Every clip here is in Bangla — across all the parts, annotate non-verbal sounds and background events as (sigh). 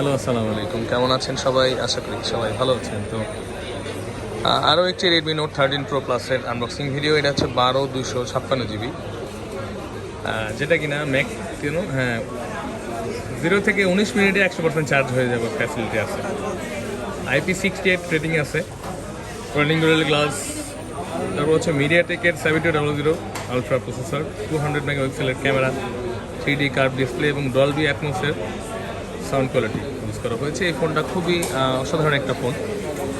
হ্যালো, আসসালামু আলাইকুম। কেমন আছেন সবাই? আশা করি সবাই ভালো আছেন। তো আরও একটি রেডমি নোট থার্টিন প্রো প্লাসের আনবক্সিং ভিডিও এটা হচ্ছে বারো দুশো ছাপ্পান্ন জিবি। যেটা কিনা ম্যাক কেন হ্যাঁ জিরো থেকে উনিশ মিনিটে একশো পার্সেন্ট চার্জ হয়ে যাবে ফ্যাসিলিটি আছে। আইপি সিক্সটি এইট রেটিং আছে। রোলিং গোরেল গ্লাস তারপর হচ্ছে মিডিয়াটেকের seven two double zero ultra processor two hundred মেগাপিক্সেলের camera three D curve display এবং ডলবি অ্যাটমোসের সাউন্ড কোয়ালিটি ইউজ করা হয়েছে। এই ফোনটা খুবই অসাধারণ একটা ফোন।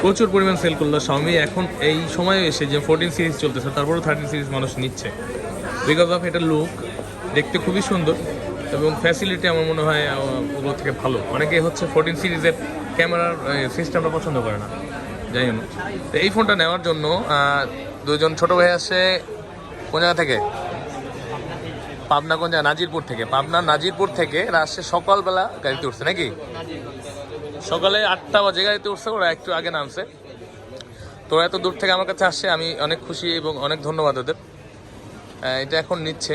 প্রচুর পরিমাণ সেল করল শাওমি এখন এই সময়ে এসে যে ফোরটিন সিরিজ চলতেছে, তারপরেও থার্টিন সিরিজ মানুষ নিচ্ছে। বিকজ অফ এটার লুক দেখতে খুবই সুন্দর এবং ফ্যাসিলিটি আমার মনে হয় ওগুলো থেকে ভালো। অনেকে হচ্ছে ফোরটিন সিরিজের ক্যামেরার সিস্টেমটা পছন্দ করে না। যাই হোক। তো এই ফোনটা নেওয়ার জন্য দুজন ছোট ভাই আসে কোন জায়গা থেকে? পাবনা কোন নাজিরপুর থেকে। পাবনা নাজিরপুর থেকে আসছে সকালবেলা গাড়িতে উঠছে নাকি? সকালে আটটা বাজে গাড়িতে উঠছে ওরা একটু আগে নামছে। তো এত দূর থেকে আমার কাছে আসছে আমি অনেক খুশি এবং অনেক ধন্যবাদ ওদের। এটা এখন নিচ্ছে।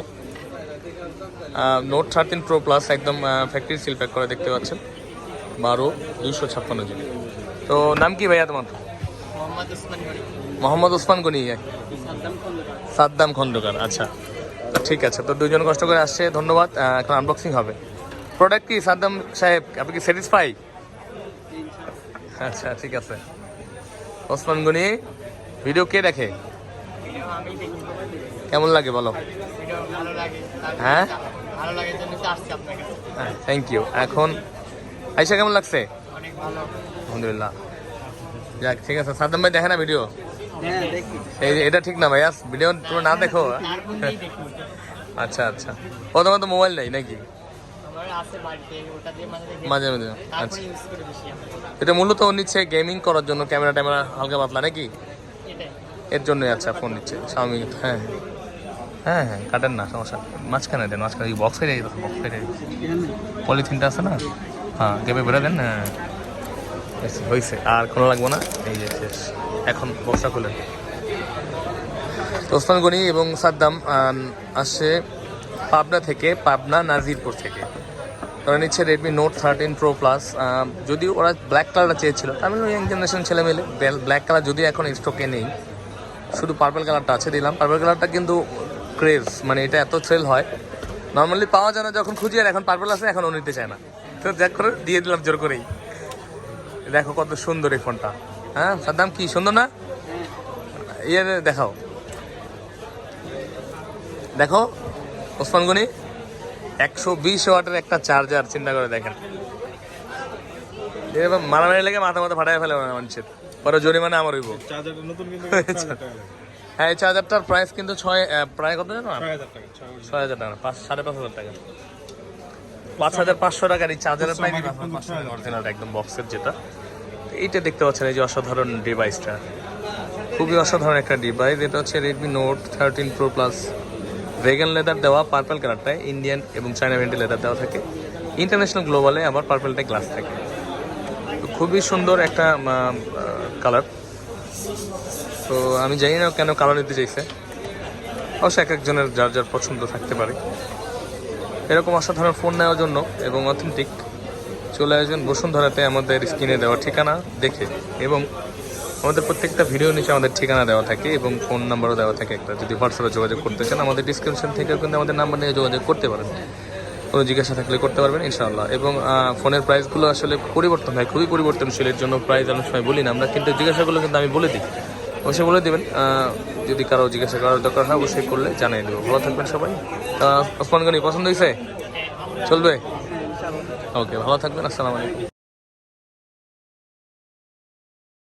নোট থার্টিন প্রো প্লাস একদম ফ্যাক্টরি সিল প্যাক করে দেখতে পাচ্ছেন। বারো দুইশো ছাপ্পান্ন জিবি তো নাম কি ভাইয়া তোমার? মোহাম্মদ ওসমান গনি। সাদ্দাম খন্দকার আচ্ছা। তো ঠিক আছে তো দুজন কষ্ট করে আসছে ধন্যবাদ। এখন আনবক্সিং হবে। প্রোডাক্ট কি সাদ্দাম সাহেব? আপনি কি স্যাটিসফাই আচ্ছা ঠিক আছে। ওসমান গনি ভিডিও কে দেখে? কেমন লাগে বলো? হ্যাঁ? থ্যাংক ইউ এখন আইসা কেমন লাগছে? অনেক ভালো। আলহামদুলিল্লাহ। যাক ঠিক আছে। সাদ্দাম ভাই দেখে না ভিডিও এটা ঠিক না ভাইয়া? ভিডিও তুমি না দেখো? আচ্ছা আচ্ছা। ও তোমার তো মোবাইল নেই নাকি? মাঝে মাঝে আচ্ছা। এটা মূলত ও নিচ্ছে গেমিং করার জন্য ক্যামেরা ট্যামেরা হালকা পাতলা নাকি? এর জন্যই আচ্ছা ফোন নিচ্ছে। স্বামী হ্যাঁ। হ্যাঁ হ্যাঁ কাটেন না সমস্যা মাঝখানে দেন মাঝখানে এই বক্স ফেরে বক্স ফেরে পলিথিনটা আছে না? হ্যাঁ গেমে বেরো দেন হ্যাঁ। হয়েছে। আর কোনো লাগবো না? এই যে শেষ। এখন খুলে ওসমান গনি এবং সাদ্দাম আসছে পাবনা থেকে, পাবনা নাজিরপুর থেকে। ওরা নিচ্ছে Redmi note thirteen pro plus যদিও ওরা ব্ল্যাক কালারটা চেয়েছিল আমি ইয়াং জেনারেশন ছেলে মেলে ব্ল্যাক কালার যদি এখন স্টকে নেই। শুধু পার্পল কালারটা আছে দিলাম। পার্পল কালারটা কিন্তু ক্রেজ মানে এটা এত থ্রিল হয়। নর্মালি পাওয়া যায় না যখন খুঁজি, আর এখন পার্পল আছে, এখন ও নিতে চায় না। তো দেখ করে, দিয়ে দিলাম জোর করেই। দেখো কত সুন্দর এই ফোনটা হ্যাঁ সাদ্দাম কি সুন্দর না? ইয়ে দেখাও। দেখো ওসমান গনি একশো বিশ ওয়াটের একটা চার্জার চিন্তা করে দেখেন। এবার মারামারি লেগে মাথা মাথা ফাটাই ফেলে মানুষের। পরে জরিমানা আমার হইব। (laughs) হ্যাঁ এই চার্জারটার প্রাইস কিন্তু ছয় প্রায় কত জানো? ছয় হাজার টাকা ছয় হাজার। টাকা পাঁচ সাড়ে পাঁচ হাজার টাকা। পাঁচ হাজার পাঁচশো টাকার এই চার্জারের প্রাইস অরিজিনাল একদম বক্সের যেটা। এইটা দেখতে পাচ্ছেন এই যে অসাধারণ ডিভাইসটা খুবই অসাধারণ একটা ডিভাইস এটা হচ্ছে Redmi note thirteen pro plus vegan leather দেওয়া পার্পল কালারটায় ইন্ডিয়ান এবং চায়না ভেন্টি লেদার দেওয়া থাকে। ইন্টারন্যাশনাল গ্লোবালে আবার পার্পলটায় গ্লাস থাকে। তো খুবই সুন্দর একটা কালার তো আমি জানি না কেন কালার নিতে চাইছে। অবশ্য এক একজনের যার যার পছন্দ থাকতে পারে। এরকম অসাধারণ ফোন নেওয়ার জন্য এবং অথেন্টিক চলে আসবেন বসুন্ধরাতে আমাদের স্ক্রিনে দেওয়া ঠিকানা দেখে। এবং আমাদের প্রত্যেকটা ভিডিও নিচে আমাদের ঠিকানা দেওয়া থাকে এবং ফোন নাম্বারও দেওয়া থাকে একটা। যদি হোয়াটসঅ্যাপে যোগাযোগ করতে চান, আমাদের ডিসক্রিপশন থেকেও কিন্তু আমাদের নাম্বার নিয়ে যোগাযোগ করতে পারেন। কোনো জিজ্ঞাসা থাকলে করতে পারবেন, ইনশাআল্লাহ। এবং ফোনের প্রাইসগুলো আসলে পরিবর্তন হয়, খুবই পরিবর্তনশীল এর জন্য প্রাইস অনেক সময় বলি না। আমরা কিন্তু জিজ্ঞাসাগুলো কিন্তু আমি বলে দিই। অবশ্যই বলে দেবেন যদি কারও জিজ্ঞাসা করার দরকার হয় অবশ্যই করলে জানিয়ে দেবো। ভালো থাকবেন সবাই। গনি, পছন্দ হয়েছে? চলবে? ওকে ভালো থাকবেন আসসালামু